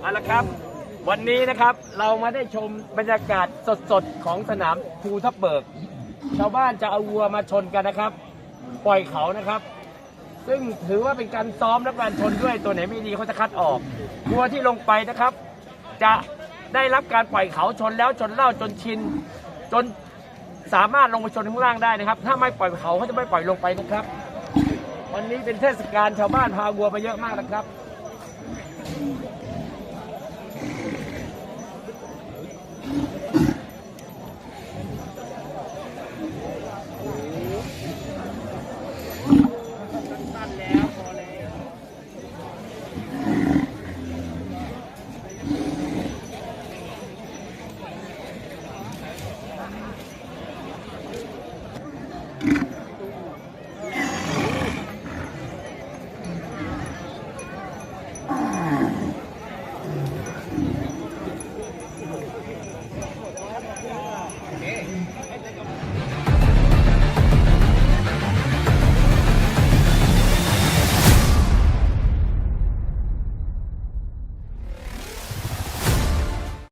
เอาละครับ วันนี้นะครับเรามาได้ชมบรรยากาศสดๆ ของสนามภูทับเบิก ชาวบ้านจะเอาวัวมาชนกันนะครับ ปล่อยเขานะครับ ซึ่งถือว่าเป็นการซ้อมและการชนด้วยตัวไหนไม่ดีเขาจะคัดออกวัวที่ลงไปนะครับ จะได้รับการปล่อยเขาชนแล้วชนเล่าจนชินจนสามารถลงไปชนข้างล่างได้นะครับ ถ้าไม่ปล่อยเขาเขาจะไม่ปล่อยลงไปนะครับ วันนี้เป็นเทศกาลชาวบ้านพาวัวมาเยอะมากนะครับ